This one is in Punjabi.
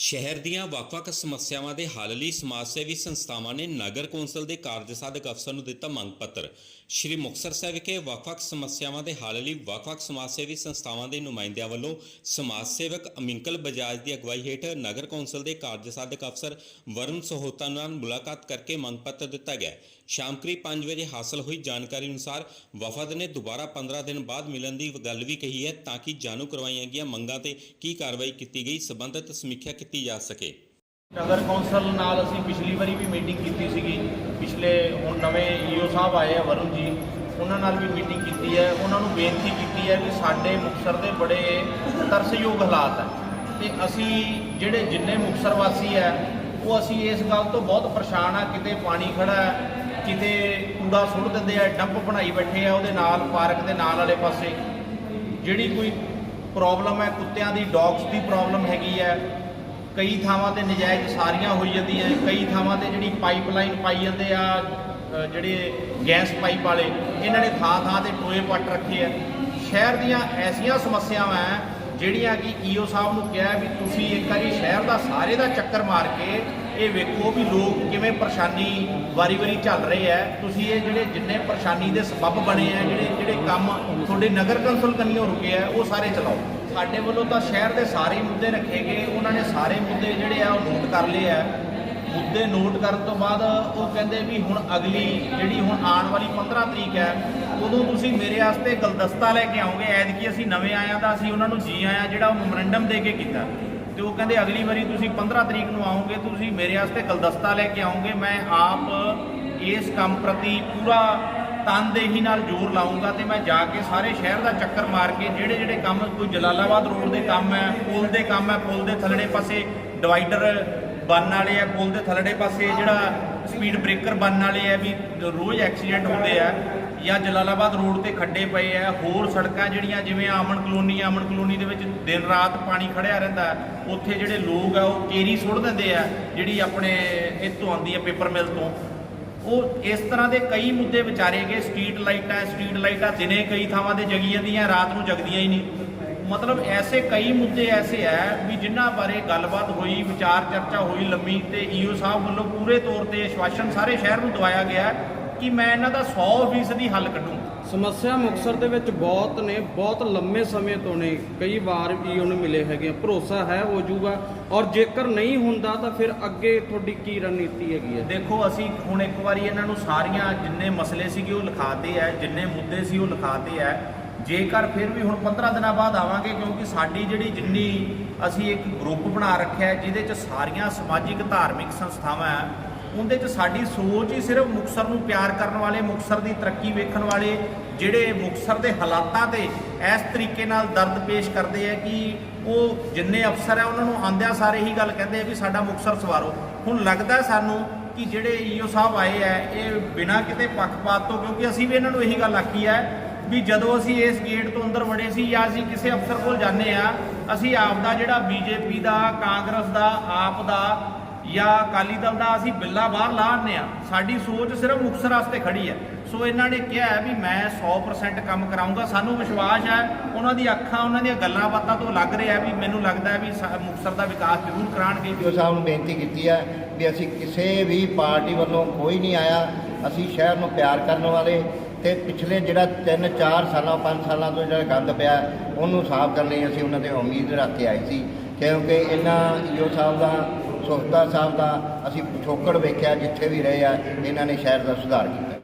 ਸ਼ਹਿਰ ਦੀਆਂ ਵੱਖ-ਵੱਖ ਸਮੱਸਿਆਵਾਂ ਦੇ ਹੱਲ ਲਈ ਸਮਾਜ ਸੇਵੀ ਸੰਸਥਾਵਾਂ ਨੇ ਨਗਰ ਕੌਂਸਲ ਦੇ ਕਾਰਜਸਾਧਕ ਅਫਸਰ ਨੂੰ ਦਿੱਤਾ ਮੰਗ ਪੱਤਰ। ਸ਼੍ਰੀ ਮੁਕਤਸਰ ਸਾਹਿਬ ਵਿਖੇ ਵੱਖ-ਵੱਖ ਸਮੱਸਿਆਵਾਂ ਦੇ ਹੱਲ ਲਈ ਵੱਖ-ਵੱਖ ਸਮਾਜ ਸੇਵੀ ਸੰਸਥਾਵਾਂ ਦੇ ਨੁਮਾਇੰਦਿਆਂ ਵੱਲੋਂ ਸਮਾਜ ਸੇਵਕ ਅਮਿੰਕਲ ਬਜਾਜ ਦੀ ਅਗਵਾਈ ਹੇਠ ਨਗਰ ਕੌਂਸਲ ਦੇ ਕਾਰਜਸਾਧਕ ਅਫਸਰ ਵਰੁਣ ਸਹੋਤਾ ਨਾਲ ਮੁਲਾਕਾਤ ਕਰਕੇ ਮੰਗ ਪੱਤਰ ਦਿੱਤਾ ਗਿਆ। ਸ਼ਾਮ ਕਰੀਬ 5 ਵਜੇ ਹਾਸਲ ਹੋਈ ਜਾਣਕਾਰੀ ਅਨੁਸਾਰ ਵਫਦ ਨੇ ਦੁਬਾਰਾ 15 ਦਿਨ ਬਾਅਦ ਮਿਲਣ ਦੀ ਗੱਲ ਵੀ ਕਹੀ ਹੈ ਤਾਂ ਕਿ ਜਾਣੂ ਕਰਵਾਈਆਂ ਗਈਆਂ ਮੰਗਾਂ ਤੇ ਕੀ ਕਾਰਵਾਈ ਕੀਤੀ ਗਈ, ਸਬੰਧਤ ਸਮੀਖਿਆ ਕੀਤੀ ਜਾ ਸਕੇ। ਨਗਰ ਕੌਂਸਲ ਨਾਲ ਅਸੀਂ ਪਿਛਲੀ ਵਾਰੀ ਵੀ ਮੀਟਿੰਗ ਕੀਤੀ ਸੀਗੀ। ਪਿਛਲੇ ਹੁਣ ਨਵੇਂ ਈਓ ਸਾਹਿਬ ਆਏ ਆ ਵਰੁਣ ਜੀ। ਉਹਨਾਂ ਨਾਲ ਵੀ ਮੀਟਿੰਗ ਕੀਤੀ ਹੈ। ਉਹਨਾਂ ਨੂੰ ਬੇਨਤੀ ਕੀਤੀ ਹੈ ਕਿ ਸਾਡੇ ਮੁਕਤਸਰ ਦੇ ਬੜੇ ਤਰਸਯੋਗ ਹਾਲਾਤ ਹੈ ਤੇ ਅਸੀਂ ਜਿਹੜੇ ਜਿੰਨੇ ਮੁਕਤਸਰ ਵਾਸੀ ਹੈ ਉਹ ਅਸੀਂ ਇਸ ਗੱਲ ਤੋਂ ਬਹੁਤ ਪਰੇਸ਼ਾਨ ਆ। ਕਿਤੇ ਪਾਣੀ ਖੜਾ ਹੈ, ਕਿਤੇ ਕੂੜਾ ਸੁੱਟ ਦਿੰਦੇ ਆ, ਡੰਪ ਬਣਾਈ ਬੈਠੇ ਆ ਉਹਦੇ ਨਾਲ, ਪਾਰਕ ਦੇ ਨਾਲ ਵਾਲੇ ਪਾਸੇ। ਜਿਹੜੀ ਕੋਈ ਪ੍ਰੋਬਲਮ ਹੈ, ਕੁੱਤਿਆਂ ਦੀ ਡੌਗਸ ਦੀ ਪ੍ਰੋਬਲਮ ਹੈਗੀ ਹੈ। ਕਈ ਥਾਵਾਂ ਤੇ ਨਜਾਇਜ਼ ਸਾਰੀਆਂ ਹੋਈ ਜਾਂਦੀਆਂ ਕਈ ਥਾਵਾਂ ਤੇ ਜਿਹੜੀ ਪਾਈਪਲਾਈਨ ਪਾਈ ਜਾਂਦੇ ਆ ਜਿਹੜੇ ਗੈਸ ਪਾਈਪ ਵਾਲੇ, ਇਹਨਾਂ ਨੇ ਥਾਂ ਥਾਂ ਤੇ ਟੋਏ ਪੱਟ ਰੱਖੇ ਆ। ਸ਼ਹਿਰ ਦੀਆਂ ਐਸੀਆਂ ਸਮੱਸਿਆਵਾਂ ਜਿਹੜੀਆਂ ਕਿ ਈਓ ਸਾਹਿਬ ਨੂੰ ਕਿਹਾ ਵੀ ਤੁਸੀਂ ਇੱਕ ਵਾਰੀ ਸ਼ਹਿਰ ਦਾ ਸਾਰੇ ਦਾ ਚੱਕਰ ਮਾਰ ਕੇ ਇਹ ਵੇਖੋ ਵੀ ਲੋਕ ਕਿਵੇਂ ਪਰੇਸ਼ਾਨੀ ਵਾਰੀ-ਵਾਰੀ ਚੱਲ ਰਹੇ ਆ ਤੁਸੀਂ ਇਹ ਜਿਹੜੇ ਜਿੰਨੇ ਪਰੇਸ਼ਾਨੀ ਦੇ ਸਬਬ ਬਣੇ ਆ ਜਿਹੜੇ ਜਿਹੜੇ ਕੰਮ ਤੁਹਾਡੇ ਨਗਰ ਕੌਂਸਲ ਕੰਨੀਓ ਰੁਕੇ ਆ ਉਹ ਸਾਰੇ ਚਲਾਓ। ਸਾਡੇ ਵੱਲੋਂ ਤਾਂ ਸ਼ਹਿਰ ਦੇ ਸਾਰੇ ਮੁੱਦੇ ਰੱਖੇ ਗਏ। ਉਹਨਾਂ ਨੇ ਸਾਰੇ ਮੁੱਦੇ ਜਿਹੜੇ ਆ, ਉਹ ਨੋਟ ਕਰ ਲਏ ਆ। ਮੁੱਦੇ ਨੋਟ ਕਰਨ ਤੋਂ ਬਾਅਦ ਉਹ ਕਹਿੰਦੇ ਵੀ ਹੁਣ ਅਗਲੀ ਜਿਹੜੀ ਹੁਣ ਆਉਣ ਵਾਲੀ 15 ਤਰੀਕ ਹੈ, ਉਦੋਂ ਤੁਸੀਂ ਮੇਰੇ ਵਾਸਤੇ ਗਲਦਸਤਾ ਲੈ ਕੇ ਆਓਗੇ। ਐਤਕੀ ਅਸੀਂ ਨਵੇਂ ਆਇਆ ਤਾਂ ਅਸੀਂ ਉਹਨਾਂ ਨੂੰ ਜੀ ਆਇਆ ਜਿਹੜਾ ਉਹ ਮੈਮੋਰੈਂਡਮ ਦੇ ਕੇ ਕੀਤਾ। ਤੇ ਉਹ ਕਹਿੰਦੇ ਅਗਲੀ ਵਾਰੀ ਤੁਸੀਂ 15 ਤਰੀਕ ਨੂੰ ਆਓਗੇ, ਤੁਸੀਂ ਮੇਰੇ ਵਾਸਤੇ ਗਲਦਸਤਾ ਲੈ ਕੇ ਆਓਗੇ। ਮੈਂ ਆਪ ਇਸ ਕੰਮ ਪ੍ਰਤੀ ਪੂਰਾ ਤਨਦੇਹੀ ਨਾਲ ਜ਼ੋਰ ਲਾਉਂਗਾ ਤੇ ਮੈਂ ਜਾ ਕੇ ਸਾਰੇ ਸ਼ਹਿਰ ਦਾ ਚੱਕਰ ਮਾਰ ਕੇ ਜਿਹੜੇ ਜਿਹੜੇ ਕੰਮ ਕੋਈ ਜਲਾਲਾਬਾਦ ਰੋਡ ਦੇ ਕੰਮ ਹੈ, ਪੁਲ ਦੇ ਕੰਮ ਹੈ, ਪੁਲ ਦੇ ਥੱਲੜੇ ਪਾਸੇ ਡਿਵਾਈਡਰ ਬਣਨ ਵਾਲੇ ਆ ਪੁਲ ਦੇ ਥੱਲੜੇ ਪਾਸੇ ਜਿਹੜਾ ਸਪੀਡ ਬ੍ਰੇਕਰ ਬਣਨ ਵਾਲੇ ਆ ਵੀ ਰੋਜ਼ ਐਕਸੀਡੈਂਟ ਹੁੰਦੇ ਆ ਜਾਂ ਜਲਾਲਾਬਾਦ ਰੋਡ ਤੇ ਖੱਡੇ ਪਏ ਆ, ਹੋਰ ਸੜਕਾਂ ਜਿਹੜੀਆਂ ਜਿਵੇਂ ਆਮਨ ਕਲੋਨੀ ਆਮਨ ਕਲੋਨੀ ਦੇ ਵਿੱਚ ਦਿਨ ਰਾਤ ਪਾਣੀ ਖੜਿਆ ਰਹਿੰਦਾ ਉੱਥੇ ਜਿਹੜੇ ਲੋਕ ਆ ਉਹ ਕੇਰੀ ਸੁੱਟ ਦਿੰਦੇ ਆ ਜਿਹੜੀ ਆਪਣੇ ਇੱਥੋਂ ਆਉਂਦੀ ਆ ਪੇਪਰ ਮਿਲ ਤੋਂ। ਉਹ ਇਸ ਤਰ੍ਹਾਂ ਦੇ ਕਈ ਮੁੱਦੇ ਵਿਚਾਰੇ ਗਏ ਸਟਰੀਟ ਲਾਈਟਾਂ ਸਟਰੀਟ ਲਾਈਟਾਂ ਦਿਨੇ ਕਈ ਥਾਵਾਂ ਤੇ ਜਗੀ ਜਾਂਦੀਆਂ ਰਾਤ ਨੂੰ ਜਗਦੀਆਂ ਹੀ ਨਹੀਂ। ਮਤਲਬ ਐਸੇ ਕਈ ਮੁੱਦੇ ਐਸੇ ਹੈ ਵੀ ਜਿਨ੍ਹਾਂ ਬਾਰੇ ਗੱਲਬਾਤ ਹੋਈ, ਵਿਚਾਰ ਚਰਚਾ ਹੋਈ ਲੰਮੀ ਤੇ ਈਓ ਸਾਹਿਬ ਵੱਲੋਂ ਪੂਰੇ ਤੌਰ ਤੇ ਆਸ਼ਵਾਸਨ ਸਾਰੇ ਸ਼ਹਿਰ ਨੂੰ ਦਵਾਇਆ ਗਿਆ ਕਿ ਮੈਂ ਇਹਨਾਂ ਦਾ 100% ਦੀ ਹੱਲ ਕੱਢੂੰ ਸਮੱਸਿਆ ਮੁਕਤਸਰ ਦੇ ਵਿੱਚ ਬਹੁਤ ਨੇ ਬਹੁਤ ਲੰਮੇ ਸਮੇਂ ਤੋਂ ਨੇ। ਕਈ ਵਾਰ ਵੀ ਉਹਨੂੰ ਮਿਲੇ ਹੈਗੇ ਆ। ਭਰੋਸਾ ਹੈ ਹੋ ਜਾਊਗਾ। ਔਰ ਜੇਕਰ ਨਹੀਂ ਹੁੰਦਾ ਤਾਂ ਫਿਰ ਅੱਗੇ ਤੁਹਾਡੀ ਕੀ ਰਣਨੀਤੀ ਹੈਗੀ ਹੈ? ਦੇਖੋ ਅਸੀਂ ਹੁਣ ਇੱਕ ਵਾਰੀ ਇਹਨਾਂ ਨੂੰ ਸਾਰੀਆਂ ਜਿੰਨੇ ਮਸਲੇ ਸੀਗੇ ਉਹ ਲਿਖਾਤੇ ਆ ਜਿੰਨੇ ਮੁੱਦੇ ਸੀ ਉਹ ਲਿਖਾਤੇ ਆ। ਜੇਕਰ ਫਿਰ ਵੀ ਹੁਣ 15 ਦਿਨਾਂ ਬਾਅਦ ਆਵਾਂਗੇ ਕਿਉਂਕਿ ਸਾਡੀ ਜਿਹੜੀ ਜਿੰਨੀ ਅਸੀਂ ਇੱਕ ਗਰੁੱਪ ਬਣਾ ਰੱਖਿਆ ਹੈ, ਜਿਹਦੇ 'ਚ ਸਾਰੀਆਂ ਸਮਾਜਿਕ ਧਾਰਮਿਕ ਸੰਸਥਾਵਾਂ ਹੈ ਉਹਦੇ 'ਚ ਸਾਡੀ ਸੋਚ ਹੀ ਸਿਰਫ ਮੁਕਤਸਰ ਨੂੰ ਪਿਆਰ ਕਰਨ ਵਾਲੇ, ਮੁਕਤਸਰ ਦੀ ਤਰੱਕੀ ਵੇਖਣ ਵਾਲੇ ਜਿਹੜੇ ਮੁਕਤਸਰ ਦੇ ਹਾਲਾਤਾਂ ਤੇ ਇਸ ਤਰੀਕੇ ਨਾਲ ਦਰਦ ਪੇਸ਼ ਕਰਦੇ ਆ ਕਿ ਉਹ ਜਿੰਨੇ ਅਫਸਰ ਆ, ਉਹਨਾਂ ਨੂੰ ਆਂਦਿਆਂ ਸਾਰੇ ਹੀ ਗੱਲ ਕਹਿੰਦੇ ਆ ਵੀ ਸਾਡਾ ਮੁਕਤਸਰ ਸਵਾਰੋ। ਹੁਣ ਲੱਗਦਾ ਸਾਨੂੰ ਕਿ ਜਿਹੜੇ ਈਓ ਸਾਹਿਬ ਆਏ ਆ, ਇਹ ਬਿਨਾਂ ਕਿਤੇ ਪੱਖਪਾਤ ਤੋਂ, ਕਿਉਂਕਿ ਅਸੀਂ ਵੀ ਇਹਨਾਂ ਨੂੰ ਇਹੀ ਗੱਲ ਆਖੀ ਹੈ ਵੀ ਜਦੋਂ ਅਸੀਂ ਇਸ ਗੇਟ ਤੋਂ ਅੰਦਰ ਵੜੇ ਸੀ ਜਾਂ ਅਸੀਂ ਕਿਸੇ ਅਫਸਰ ਕੋਲ ਜਾਂਦੇ ਆ, ਅਸੀਂ ਆਪ ਦਾ ਜਿਹੜਾ ਬੀਜੇਪੀ ਦਾ, ਕਾਂਗਰਸ ਦਾ, ਆਪ ਦਾ ਜਾਂ ਅਕਾਲੀ ਦਲ ਦਾ ਅਸੀਂ ਬਿੱਲਾ ਬਾਹਰ ਲਾਹਨੇ ਆ ਸਾਡੀ ਸੋਚ ਸਿਰਫ ਮੁਕਤਸਰ ਵਾਸਤੇ ਖੜੀ ਹੈ। ਸੋ ਇਹਨਾਂ ਨੇ ਕਿਹਾ ਵੀ ਮੈਂ 100% ਕੰਮ ਕਰਾਉਂਗਾ ਸਾਨੂੰ ਵਿਸ਼ਵਾਸ ਹੈ, ਉਹਨਾਂ ਦੀ ਅੱਖਾਂ, ਉਹਨਾਂ ਦੀਆਂ ਗੱਲਾਂ ਬਾਤਾਂ ਤੋਂ ਲੱਗ ਰਿਹਾ ਵੀ ਮੈਨੂੰ ਲੱਗਦਾ ਵੀ ਸਾ- ਮੁਕਤਸਰ ਦਾ ਵਿਕਾਸ ਜ਼ਰੂਰ ਕਰਾਣਗੇ ਡੀਓ ਸਾਹਿਬ ਨੂੰ ਬੇਨਤੀ ਕੀਤੀ ਹੈ ਵੀ ਅਸੀਂ ਕਿਸੇ ਵੀ ਪਾਰਟੀ ਵੱਲੋਂ ਕੋਈ ਨਹੀਂ ਆਇਆ। ਅਸੀਂ ਸ਼ਹਿਰ ਨੂੰ ਪਿਆਰ ਕਰਨ ਵਾਲੇ ਤੇ ਪਿਛਲੇ ਜਿਹੜਾ 3 4 ਸਾਲਾਂ 5 ਸਾਲਾਂ ਤੋਂ ਜਿਹੜਾ ਗੰਦ ਪਿਆ, ਉਹਨੂੰ ਸਾਫ਼ ਕਰਨ ਲਈ ਅਸੀਂ ਉਹਨਾਂ ਦੇ ਉਮੀਦ ਰੱਖ ਕੇ ਆਏ ਸੀ। ਕਿਉਂਕਿ ਇਹਨਾਂ ਈਓ ਸਾਹਿਬ ਦਾ ਸੁਖਤਾ ਸਾਹਿਬ ਦਾ ਅਸੀਂ ਪਿਛੋਕੜ ਵੇਖਿਆ, ਜਿੱਥੇ ਵੀ ਰਹੇ ਆ, ਇਹਨਾਂ ਨੇ ਸ਼ਹਿਰ ਦਾ ਸੁਧਾਰ ਕੀਤਾ।